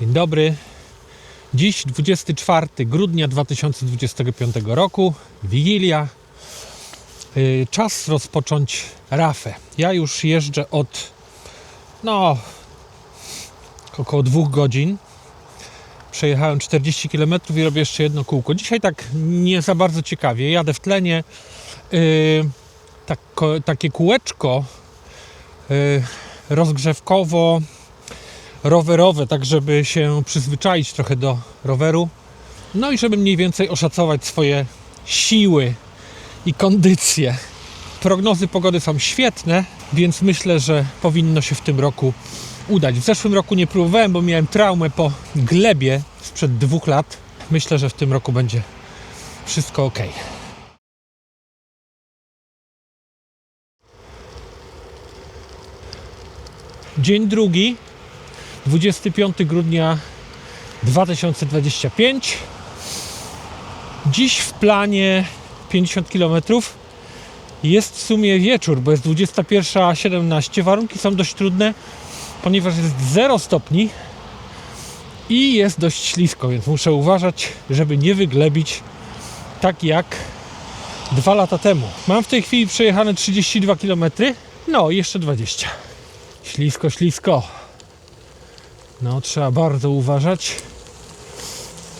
Dzień dobry. Dziś 24 grudnia 2025 roku, Wigilia. Yy, Czas rozpocząć rafę. Ja już jeżdżę od no około dwóch godzin. Przejechałem 40 km i robię jeszcze jedno kółko. Dzisiaj tak nie za bardzo ciekawie. Jadę w tlenie. Yy, tak, takie kółeczko yy, rozgrzewkowo rowerowe, tak żeby się przyzwyczaić trochę do roweru. No i żeby mniej więcej oszacować swoje siły i kondycję. Prognozy pogody są świetne, więc myślę, że powinno się w tym roku udać. W zeszłym roku nie próbowałem, bo miałem traumę po glebie sprzed dwóch lat. Myślę, że w tym roku będzie wszystko ok. Dzień drugi, 25 grudnia 2025. Dziś w planie 50 km. Jest w sumie wieczór, bo jest 21.17. Warunki są dość trudne, ponieważ jest 0 stopni i jest dość ślisko, więc muszę uważać, żeby nie wyglebić tak jak dwa lata temu. Mam w tej chwili przejechane 32 km. No, jeszcze 20. Ślisko, ślisko. No, trzeba bardzo uważać,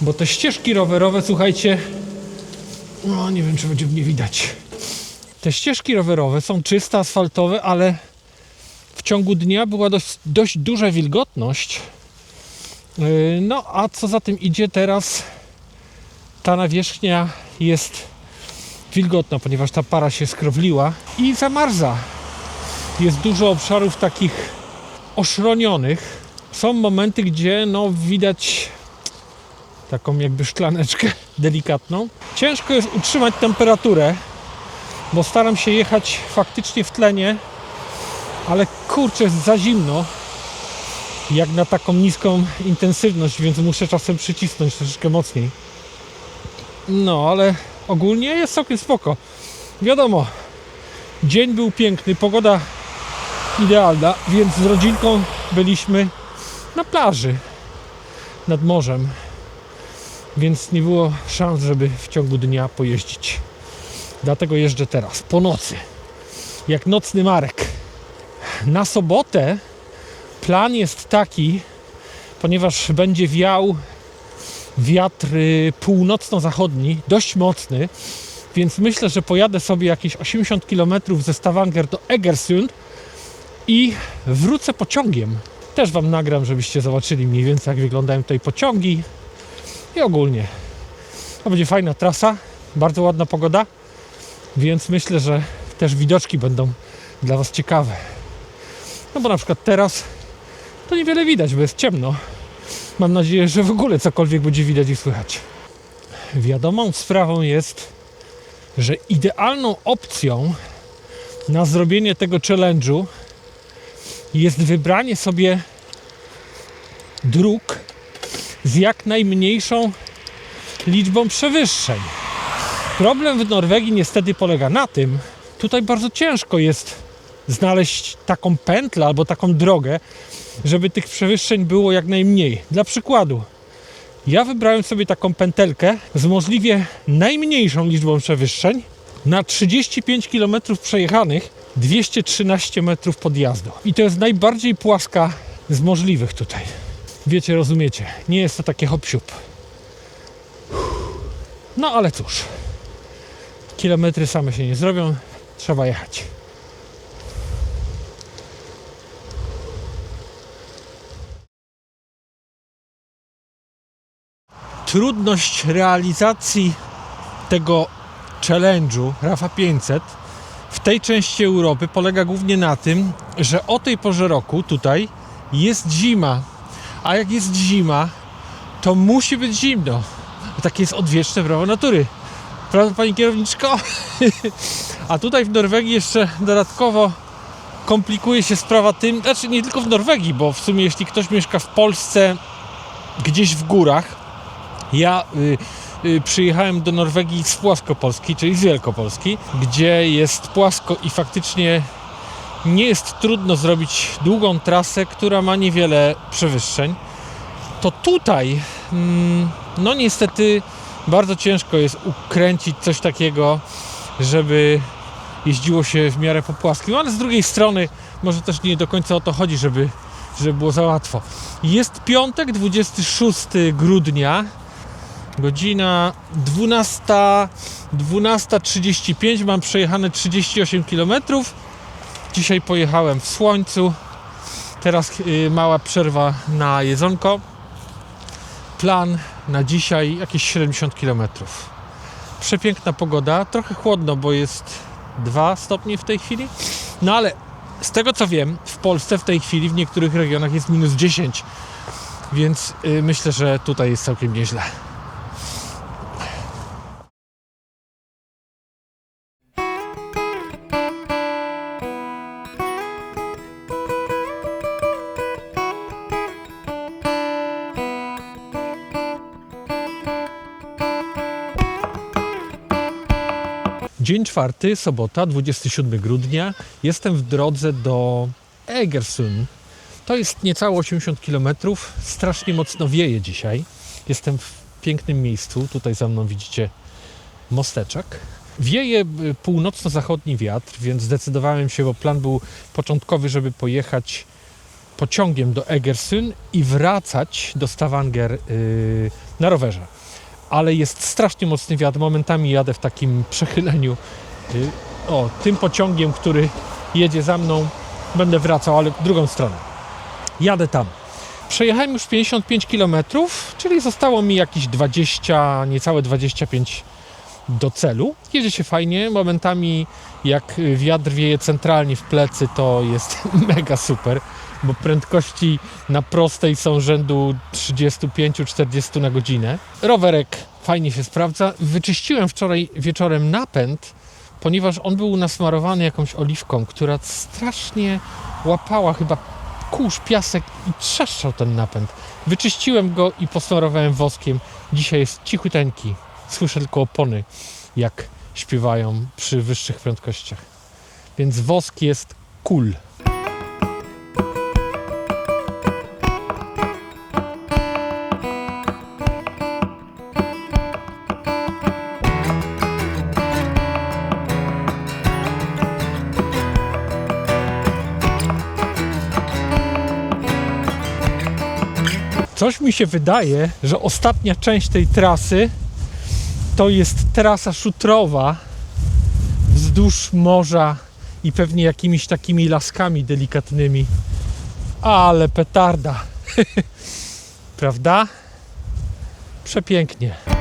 bo te ścieżki rowerowe, słuchajcie, no nie wiem, czy będzie mnie widać. Te ścieżki rowerowe są czyste, asfaltowe, ale w ciągu dnia była dość, dość duża wilgotność. Yy, No, a co za tym idzie teraz, ta nawierzchnia jest wilgotna, ponieważ ta para się skrowliła i zamarza. Jest dużo obszarów takich oszronionych, są momenty, gdzie no widać taką jakby szklaneczkę delikatną. Ciężko jest utrzymać temperaturę, bo staram się jechać faktycznie w tlenie, ale kurczę, jest za zimno jak na taką niską intensywność, więc muszę czasem przycisnąć troszeczkę mocniej. No, ale ogólnie jest całkiem spoko. Wiadomo, dzień był piękny, pogoda idealna, więc z rodzinką byliśmy na plaży nad morzem, więc nie było szans, żeby w ciągu dnia pojeździć. Dlatego jeżdżę teraz, po nocy, jak nocny Marek. Na sobotę plan jest taki, ponieważ będzie wiał wiatr północno-zachodni, dość mocny, więc myślę, że pojadę sobie jakieś 80 km ze Stavanger do Egersund i wrócę pociągiem. Też Wam nagram, żebyście zobaczyli mniej więcej, jak wyglądają tutaj pociągi i ogólnie. To będzie fajna trasa, bardzo ładna pogoda, więc myślę, że też widoczki będą dla Was ciekawe. No bo na przykład teraz to niewiele widać, bo jest ciemno. Mam nadzieję, że w ogóle cokolwiek będzie widać i słychać. Wiadomą sprawą jest, że idealną opcją na zrobienie tego challenge'u jest wybranie sobie dróg z jak najmniejszą liczbą przewyższeń. Problem w Norwegii niestety polega na tym, tutaj bardzo ciężko jest znaleźć taką pętlę albo taką drogę, żeby tych przewyższeń było jak najmniej. Dla przykładu, ja wybrałem sobie taką pętelkę z możliwie najmniejszą liczbą przewyższeń na 35 km przejechanych 213 metrów podjazdu. I to jest najbardziej płaska z możliwych tutaj. Wiecie, rozumiecie. Nie jest to takie hop No ale cóż. Kilometry same się nie zrobią. Trzeba jechać. Trudność realizacji tego challenge'u Rafa 500 w tej części Europy polega głównie na tym, że o tej porze roku tutaj jest zima, a jak jest zima, to musi być zimno. Takie jest odwieczne prawo natury. Prawda, pani kierowniczko? a tutaj w Norwegii jeszcze dodatkowo komplikuje się sprawa tym, znaczy nie tylko w Norwegii, bo w sumie jeśli ktoś mieszka w Polsce gdzieś w górach, ja y, y, przyjechałem do Norwegii z Płaskopolski, czyli z Wielkopolski, gdzie jest płasko i faktycznie nie jest trudno zrobić długą trasę, która ma niewiele przewyższeń. to tutaj, mm, no niestety, bardzo ciężko jest ukręcić coś takiego, żeby jeździło się w miarę po płaskim, ale z drugiej strony może też nie do końca o to chodzi, żeby, żeby było za łatwo. Jest piątek, 26 grudnia, godzina 12, 12.35, mam przejechane 38 km. Dzisiaj pojechałem w słońcu, teraz y, mała przerwa na jedzonko. Plan na dzisiaj jakieś 70 km. Przepiękna pogoda, trochę chłodno, bo jest 2 stopnie w tej chwili. No ale z tego co wiem, w Polsce w tej chwili w niektórych regionach jest minus 10, więc y, myślę, że tutaj jest całkiem nieźle. Czwarty, sobota, 27 grudnia. Jestem w drodze do Egersund. To jest niecałe 80 km. Strasznie mocno wieje dzisiaj. Jestem w pięknym miejscu. Tutaj za mną widzicie mosteczek. Wieje y, północno-zachodni wiatr, więc zdecydowałem się, bo plan był początkowy, żeby pojechać pociągiem do Egersund i wracać do Stavanger yy, na rowerze ale jest strasznie mocny wiatr. Momentami jadę w takim przechyleniu. Y, O, tym pociągiem, który jedzie za mną, będę wracał, ale w drugą stronę. Jadę tam. Przejechałem już 55 km, czyli zostało mi jakieś 20, niecałe 25 do celu. Jedzie się fajnie. Momentami, jak wiatr wieje centralnie w plecy, to jest mega super, bo prędkości na prostej są rzędu 35-40 na godzinę. Rowerek fajnie się sprawdza. Wyczyściłem wczoraj wieczorem napęd, ponieważ on był nasmarowany jakąś oliwką, która strasznie łapała chyba kurz, piasek i trzeszczał ten napęd. Wyczyściłem go i posmarowałem woskiem. Dzisiaj jest cichuteńki. Słyszę tylko opony, jak śpiewają przy wyższych prędkościach. Więc wosk jest cool. Coś mi się wydaje, że ostatnia część tej trasy to jest trasa szutrowa wzdłuż morza i pewnie jakimiś takimi laskami delikatnymi. Ale petarda. Prawda? Przepięknie.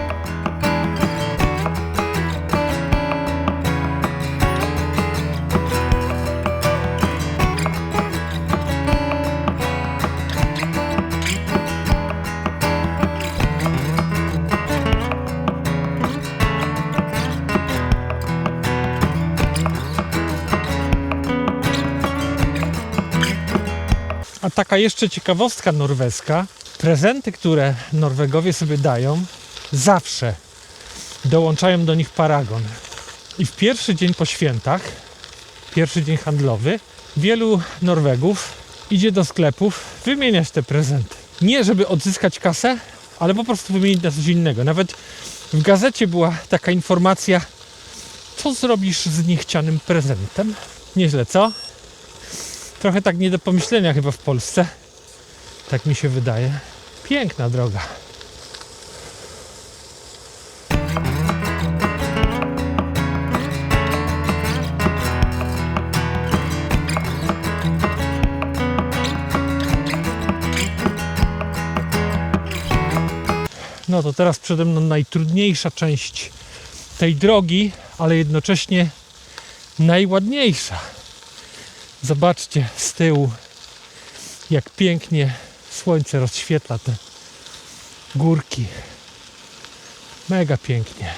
Taka jeszcze ciekawostka norweska. Prezenty, które Norwegowie sobie dają, zawsze dołączają do nich paragon. I w pierwszy dzień po świętach, pierwszy dzień handlowy, wielu Norwegów idzie do sklepów wymieniać te prezenty. Nie żeby odzyskać kasę, ale po prostu wymienić na coś innego. Nawet w gazecie była taka informacja, co zrobisz z niechcianym prezentem. Nieźle, co? Trochę tak nie do pomyślenia chyba w Polsce. Tak mi się wydaje. Piękna droga. No to teraz przede mną najtrudniejsza część tej drogi, ale jednocześnie najładniejsza. Zobaczcie z tyłu, jak pięknie słońce rozświetla te górki. Mega pięknie.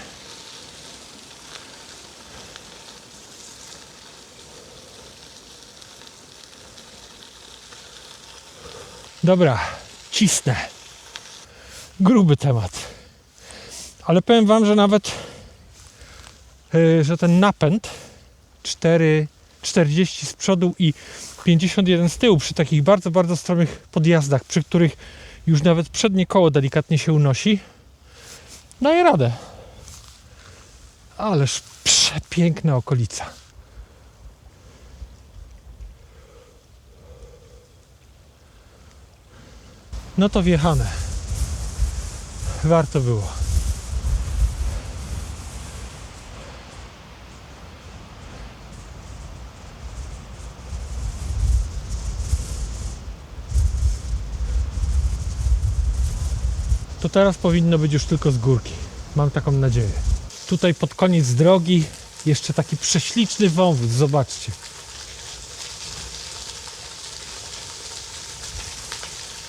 Dobra, cisnę. Gruby temat. Ale powiem Wam, że nawet, yy, że ten napęd 4 40 z przodu i 51 z tyłu przy takich bardzo, bardzo stromych podjazdach, przy których Już nawet przednie koło delikatnie się unosi. Daje radę. Ależ przepiękna okolica. No to wjechane. Warto było. To teraz powinno być już tylko z górki. Mam taką nadzieję. Tutaj pod koniec drogi jeszcze taki prześliczny wąwóz. Zobaczcie.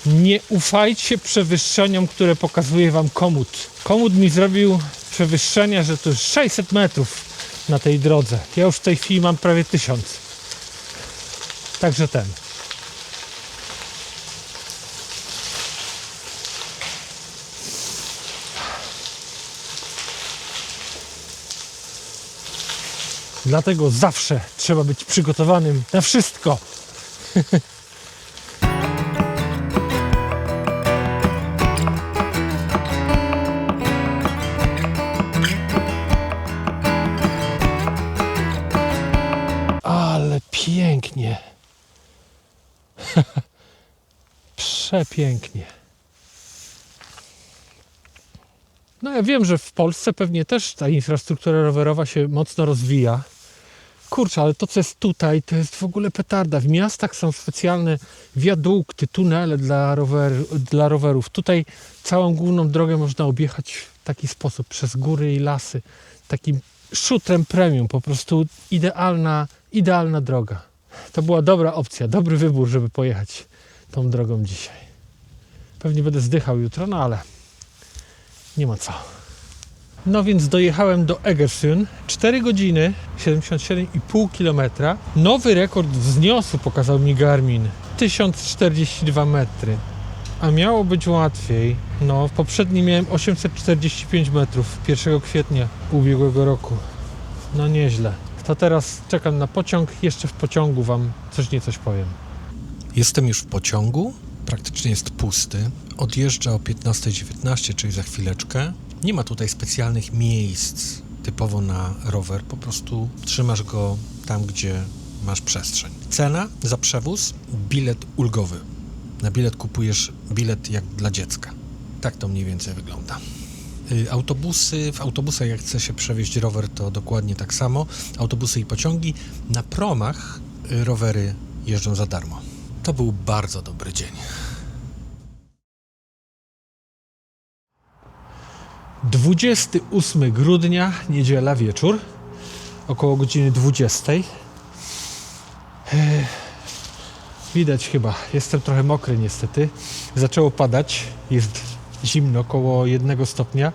Nie ufajcie przewyższeniom, które pokazuje wam komód. Komód mi zrobił przewyższenia, że to jest 600 metrów na tej drodze. Ja już w tej chwili mam prawie 1000. Także ten. Dlatego zawsze trzeba być przygotowanym na wszystko. Ale pięknie. Przepięknie. No ja wiem, że w Polsce pewnie też ta infrastruktura rowerowa się mocno rozwija. Kurczę, ale to co jest tutaj, to jest w ogóle petarda. W miastach są specjalne wiadukty, tunele dla, rower, dla rowerów. Tutaj całą główną drogę można objechać w taki sposób, przez góry i lasy. Takim szutrem premium, po prostu idealna, idealna droga. To była dobra opcja, dobry wybór, żeby pojechać tą drogą dzisiaj. Pewnie będę zdychał jutro, no ale nie ma co. No więc dojechałem do Egersund. 4 godziny, 77,5 km. Nowy rekord wzniosu pokazał mi Garmin. 1042 metry. A miało być łatwiej. No, w poprzednim miałem 845 metrów 1 kwietnia ubiegłego roku. No nieźle. To teraz czekam na pociąg. Jeszcze w pociągu Wam coś niecoś powiem. Jestem już w pociągu, praktycznie jest pusty. Odjeżdża o 15.19, czyli za chwileczkę. Nie ma tutaj specjalnych miejsc typowo na rower, po prostu trzymasz go tam, gdzie masz przestrzeń. Cena za przewóz bilet ulgowy. Na bilet kupujesz bilet jak dla dziecka. Tak to mniej więcej wygląda. Y, Autobusy, w autobusach jak chce się przewieźć rower, to dokładnie tak samo. Autobusy i pociągi. Na promach y, rowery jeżdżą za darmo. To był bardzo dobry dzień. 28 grudnia, niedziela wieczór, około godziny 20. Ech, Widać chyba, jestem trochę mokry niestety. Zaczęło padać, jest zimno, około 1 stopnia,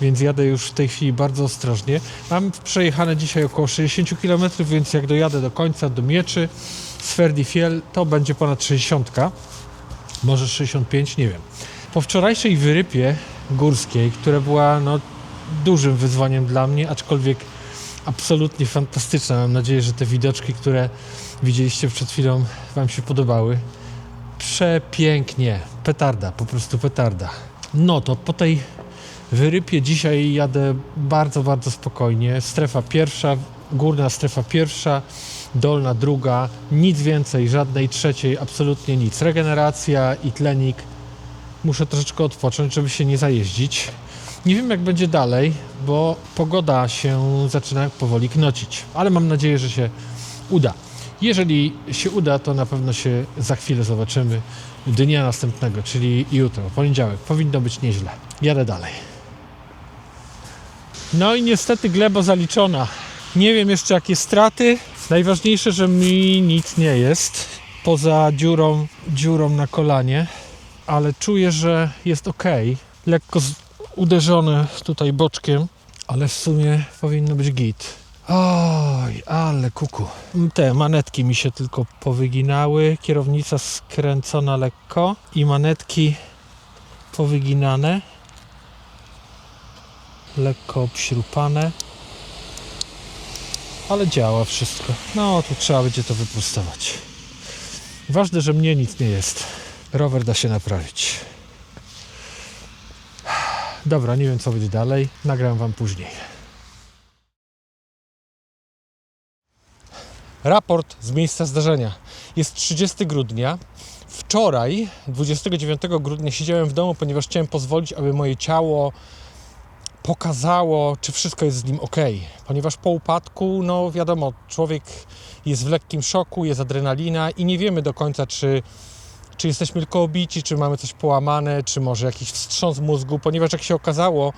więc jadę już w tej chwili bardzo ostrożnie. Mam przejechane dzisiaj około 60 km, więc jak dojadę do końca, do Mieczy, z Ferdifiel, to będzie ponad 60 może 65, nie wiem. Po wczorajszej wyrypie górskiej, która była no, dużym wyzwaniem dla mnie, aczkolwiek absolutnie fantastyczna. Mam nadzieję, że te widoczki, które widzieliście przed chwilą, Wam się podobały. Przepięknie. Petarda, po prostu petarda. No to po tej wyrypie dzisiaj jadę bardzo, bardzo spokojnie. Strefa pierwsza, górna strefa pierwsza, dolna druga, nic więcej, żadnej trzeciej, absolutnie nic. Regeneracja i tlenik. Muszę troszeczkę odpocząć, żeby się nie zajeździć. Nie wiem jak będzie dalej, bo pogoda się zaczyna powoli knocić, ale mam nadzieję, że się uda. Jeżeli się uda, to na pewno się za chwilę zobaczymy dnia następnego, czyli jutro, poniedziałek. Powinno być nieźle. Jadę dalej. No i niestety gleba zaliczona. Nie wiem jeszcze jakie straty. Najważniejsze, że mi nic nie jest poza dziurą, dziurą na kolanie, ale czuję, że jest ok. Lekko uderzone tutaj boczkiem, ale w sumie powinno być git. Oj, ale kuku. Te manetki mi się tylko powyginały, kierownica skręcona lekko i manetki powyginane, lekko obśrupane ale działa wszystko. No, tu trzeba będzie to wyprostować. Ważne, że mnie nic nie jest. Rower da się naprawić. Dobra, nie wiem co będzie dalej. Nagram wam później. Raport z miejsca zdarzenia. Jest 30 grudnia. Wczoraj, 29 grudnia, siedziałem w domu, ponieważ chciałem pozwolić, aby moje ciało pokazało, czy wszystko jest z nim ok. Ponieważ po upadku, no wiadomo, człowiek jest w lekkim szoku, jest adrenalina i nie wiemy do końca, czy, czy jesteśmy tylko obici, czy mamy coś połamane, czy może jakiś wstrząs mózgu, ponieważ jak się okazało,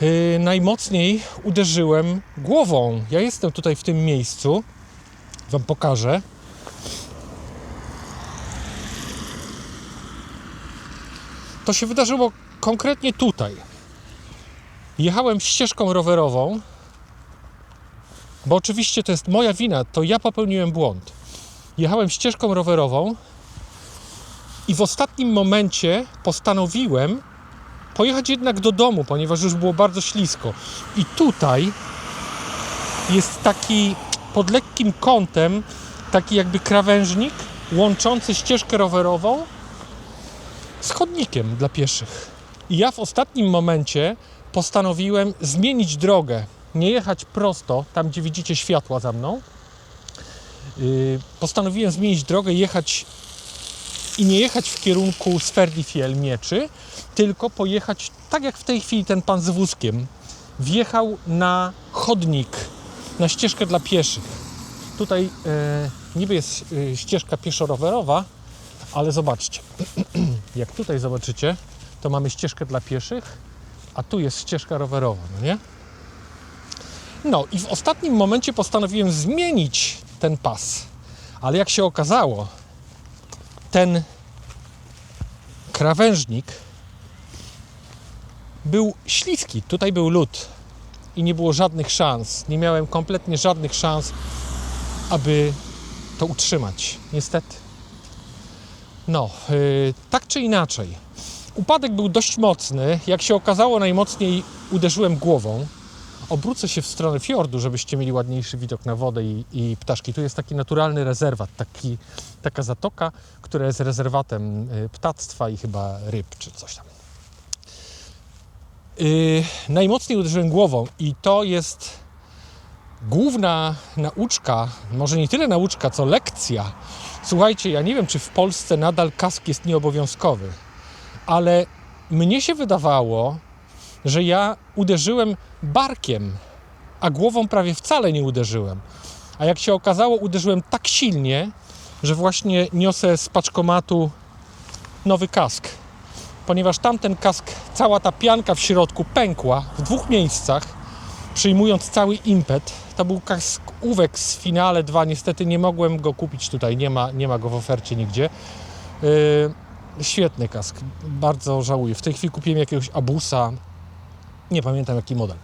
yy, najmocniej uderzyłem głową. Ja jestem tutaj w tym miejscu, Wam pokażę. To się wydarzyło konkretnie tutaj. Jechałem ścieżką rowerową, bo oczywiście to jest moja wina, to ja popełniłem błąd. Jechałem ścieżką rowerową i w ostatnim momencie postanowiłem pojechać jednak do domu, ponieważ już było bardzo ślisko. I tutaj jest taki pod lekkim kątem, taki jakby krawężnik łączący ścieżkę rowerową z chodnikiem dla pieszych. I ja w ostatnim momencie postanowiłem zmienić drogę, nie jechać prosto, tam gdzie widzicie światła za mną. Yy, postanowiłem zmienić drogę, jechać i nie jechać w kierunku Sferdifiel Mieczy, tylko pojechać tak jak w tej chwili ten pan z wózkiem. Wjechał na chodnik, na ścieżkę dla pieszych. Tutaj e, niby jest e, ścieżka pieszo-rowerowa, ale zobaczcie, jak tutaj zobaczycie, to mamy ścieżkę dla pieszych, a tu jest ścieżka rowerowa, no nie? No i w ostatnim momencie postanowiłem zmienić ten pas, ale jak się okazało, ten krawężnik był śliski, tutaj był lód i nie było żadnych szans, nie miałem kompletnie żadnych szans, aby to utrzymać, niestety. No, yy, tak czy inaczej, upadek był dość mocny. Jak się okazało, najmocniej uderzyłem głową. Obrócę się w stronę fiordu, żebyście mieli ładniejszy widok na wodę i, i ptaszki. Tu jest taki naturalny rezerwat, taki, taka zatoka, która jest rezerwatem y, ptactwa i chyba ryb czy coś tam. Yy, najmocniej uderzyłem głową i to jest główna nauczka, może nie tyle nauczka, co lekcja. Słuchajcie, ja nie wiem, czy w Polsce nadal kask jest nieobowiązkowy, ale mnie się wydawało, że ja uderzyłem barkiem, a głową prawie wcale nie uderzyłem. A jak się okazało, uderzyłem tak silnie, że właśnie niosę z paczkomatu nowy kask. Ponieważ tamten kask, cała ta pianka w środku pękła w dwóch miejscach, przyjmując cały impet. To był kask Uwex z Finale 2. Niestety nie mogłem go kupić tutaj, nie ma, nie ma go w ofercie nigdzie. Yy, świetny kask, bardzo żałuję. W tej chwili kupiłem jakiegoś Abusa, nie pamiętam jaki model.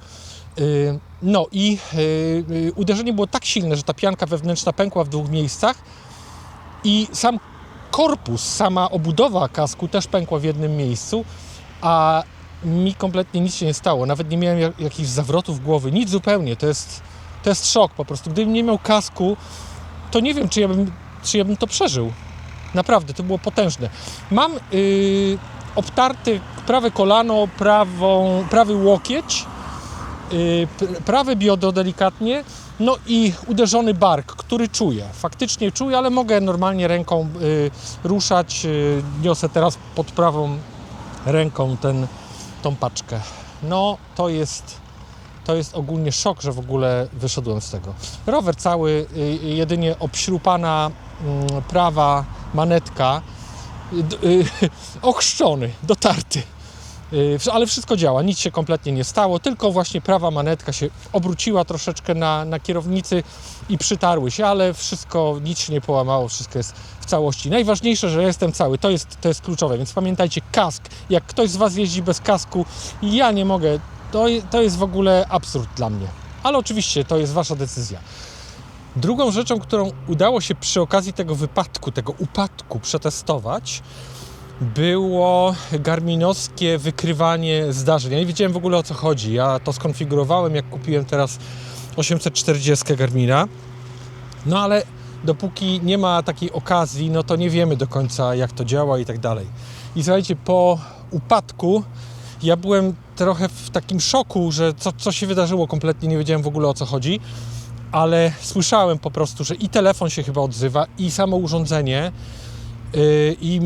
Yy, no i yy, yy, uderzenie było tak silne, że ta pianka wewnętrzna pękła w dwóch miejscach i sam korpus, sama obudowa kasku też pękła w jednym miejscu, a mi kompletnie nic się nie stało. Nawet nie miałem jak, jakichś zawrotów głowy, nic zupełnie. To jest, to jest szok po prostu. Gdybym nie miał kasku, to nie wiem, czy ja bym, czy ja bym to przeżył. Naprawdę, to było potężne. Mam yy, obtarty prawe kolano, prawą, prawy łokieć, p- prawe biodo delikatnie, no i uderzony bark, który czuję. Faktycznie czuję, ale mogę normalnie ręką yy, ruszać. Yy, niosę teraz pod prawą ręką ten, tą paczkę. No, to jest, to jest ogólnie szok, że w ogóle wyszedłem z tego. Rower cały, y, jedynie obśrupana mm, prawa manetka, y, y, ochrzczony, dotarty. Y, Ale wszystko działa, nic się kompletnie nie stało, tylko właśnie prawa manetka się obróciła troszeczkę na, na kierownicy i przytarły się, ale wszystko, nic się nie połamało, wszystko jest w całości. Najważniejsze, że jestem cały, to jest, to jest kluczowe, więc pamiętajcie, kask. Jak ktoś z Was jeździ bez kasku, ja nie mogę, to, to jest w ogóle absurd dla mnie. Ale oczywiście to jest Wasza decyzja. Drugą rzeczą, którą udało się przy okazji tego wypadku, tego upadku przetestować, było garminowskie wykrywanie zdarzeń. Ja nie wiedziałem w ogóle o co chodzi. Ja to skonfigurowałem, jak kupiłem teraz 840 Garmina. No ale dopóki nie ma takiej okazji, no to nie wiemy do końca jak to działa i tak dalej. I słuchajcie, po upadku Ja byłem trochę w takim szoku, że co, co się wydarzyło kompletnie, nie wiedziałem w ogóle o co chodzi, ale słyszałem po prostu, że i telefon się chyba odzywa, i samo urządzenie, yy, i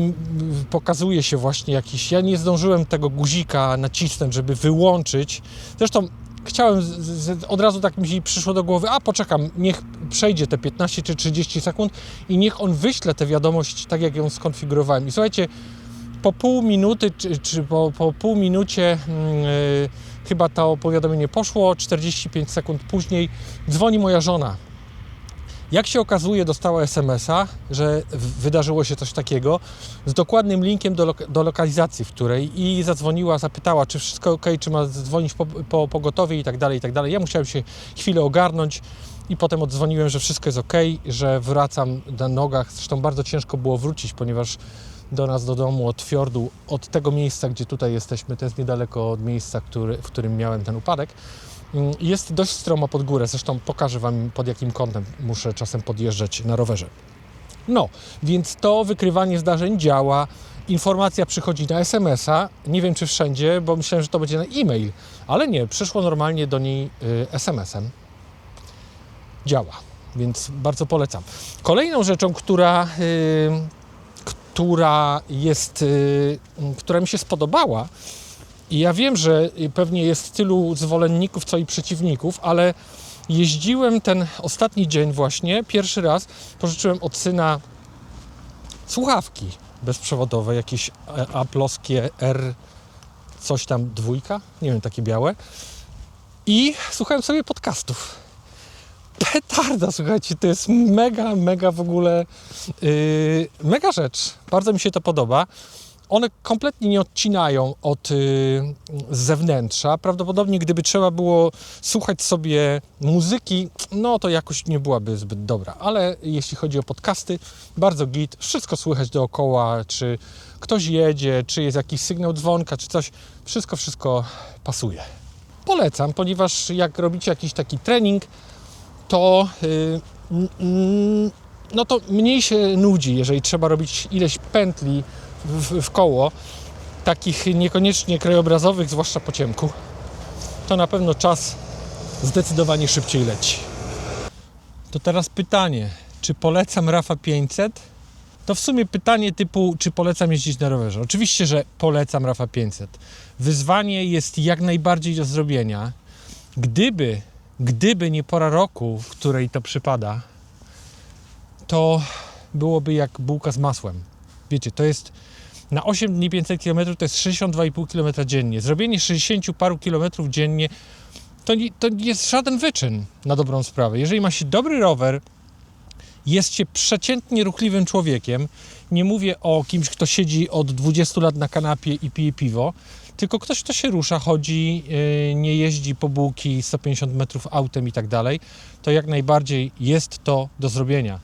pokazuje się właśnie jakiś. Ja nie zdążyłem tego guzika nacisnąć, żeby wyłączyć. Zresztą chciałem, z, z, od razu tak mi przyszło do głowy, a poczekam, niech przejdzie te 15 czy 30 sekund i niech on wyśle tę wiadomość tak, jak ją skonfigurowałem. I słuchajcie, po pół minuty, czy, czy po, po pół minucie yy, chyba to powiadomienie poszło, 45 sekund później dzwoni moja żona. Jak się okazuje, dostała SMS-a, że wydarzyło się coś takiego z dokładnym linkiem do, do lokalizacji, w której i zadzwoniła, zapytała, czy wszystko ok, czy ma dzwonić po, po pogotowie i tak dalej, i tak dalej. Ja musiałem się chwilę ogarnąć i potem odzwoniłem, że wszystko jest ok, że wracam na nogach. Zresztą bardzo ciężko było wrócić, ponieważ do nas, do domu, od fiordu, od tego miejsca, gdzie tutaj jesteśmy, to jest niedaleko od miejsca, który, w którym miałem ten upadek, mm, jest dość stromo pod górę. Zresztą pokażę Wam, pod jakim kątem muszę czasem podjeżdżać na rowerze. No, więc to wykrywanie zdarzeń działa. Informacja przychodzi na SMS-a. Nie wiem, czy wszędzie, bo myślałem, że to będzie na e-mail, ale nie, przyszło normalnie do niej y, SMS-em. Działa, więc bardzo polecam. Kolejną rzeczą, która, y, która jest, y, która mi się spodobała, i ja wiem, że pewnie jest tylu zwolenników, co i przeciwników, ale jeździłem ten ostatni dzień właśnie, pierwszy raz pożyczyłem od syna słuchawki bezprzewodowe, jakieś e, aploskie R coś tam dwójka, nie wiem, takie białe. I słuchałem sobie podcastów. Petarda, słuchajcie, to jest mega, mega w ogóle yy, mega rzecz. Bardzo mi się to podoba. One kompletnie nie odcinają od yy, zewnętrza. Prawdopodobnie gdyby trzeba było słuchać sobie muzyki, no to jakoś nie byłaby zbyt dobra. Ale jeśli chodzi o podcasty, bardzo git. Wszystko słychać dookoła, czy ktoś jedzie, czy jest jakiś sygnał dzwonka, czy coś. Wszystko, wszystko pasuje. Polecam, ponieważ jak robicie jakiś taki trening, to mm, no to mniej się nudzi, jeżeli trzeba robić ileś pętli w, w koło, takich niekoniecznie krajobrazowych, zwłaszcza po ciemku, to na pewno czas zdecydowanie szybciej leci. To teraz pytanie, czy polecam Rafa 500? To w sumie pytanie typu, czy polecam jeździć na rowerze. Oczywiście, że polecam Rafa 500. Wyzwanie jest jak najbardziej do zrobienia. Gdyby, gdyby nie pora roku, w której to przypada, to byłoby jak bułka z masłem. Wiecie, to jest na 8 dni 500 km to jest 62,5 km dziennie. Zrobienie 60 paru kilometrów dziennie to nie, to nie jest żaden wyczyn na dobrą sprawę. Jeżeli ma się dobry rower, jest się przeciętnie ruchliwym człowiekiem, nie mówię o kimś, kto siedzi od 20 lat na kanapie i pije piwo, tylko ktoś, kto się rusza, chodzi, yy, nie jeździ po bułki 150 metrów autem i tak dalej, to jak najbardziej jest to do zrobienia.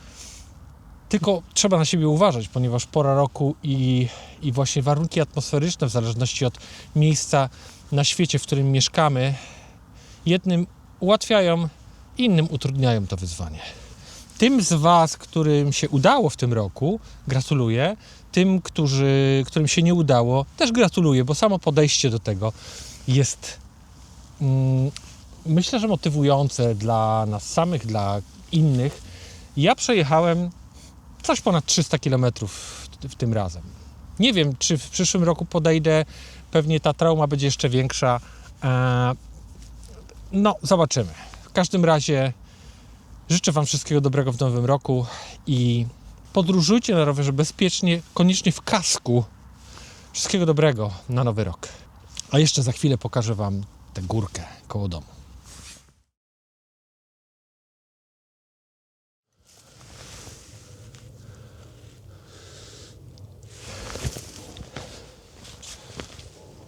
Tylko trzeba na siebie uważać, ponieważ pora roku i, i właśnie warunki atmosferyczne, w zależności od miejsca na świecie, w którym mieszkamy, jednym ułatwiają, innym utrudniają to wyzwanie. Tym z Was, którym się udało w tym roku, gratuluję. Tym, którzy, którym się nie udało, też gratuluję, bo samo podejście do tego jest mm, myślę, że motywujące dla nas samych, dla innych. Ja przejechałem coś ponad 300 km w tym razem. Nie wiem, czy w przyszłym roku podejdę. Pewnie ta trauma będzie jeszcze większa. E, No, zobaczymy. W każdym razie życzę Wam wszystkiego dobrego w nowym roku i podróżujcie na rowerze bezpiecznie, koniecznie w kasku. Wszystkiego dobrego na nowy rok. A jeszcze za chwilę pokażę Wam tę górkę koło domu.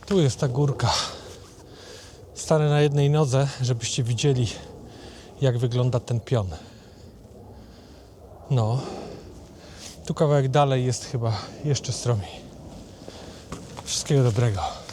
Tu jest ta górka. Stanę na jednej nodze, żebyście widzieli, jak wygląda ten pion. No. Tu kawałek dalej jest chyba jeszcze stromiej. Wszystkiego dobrego.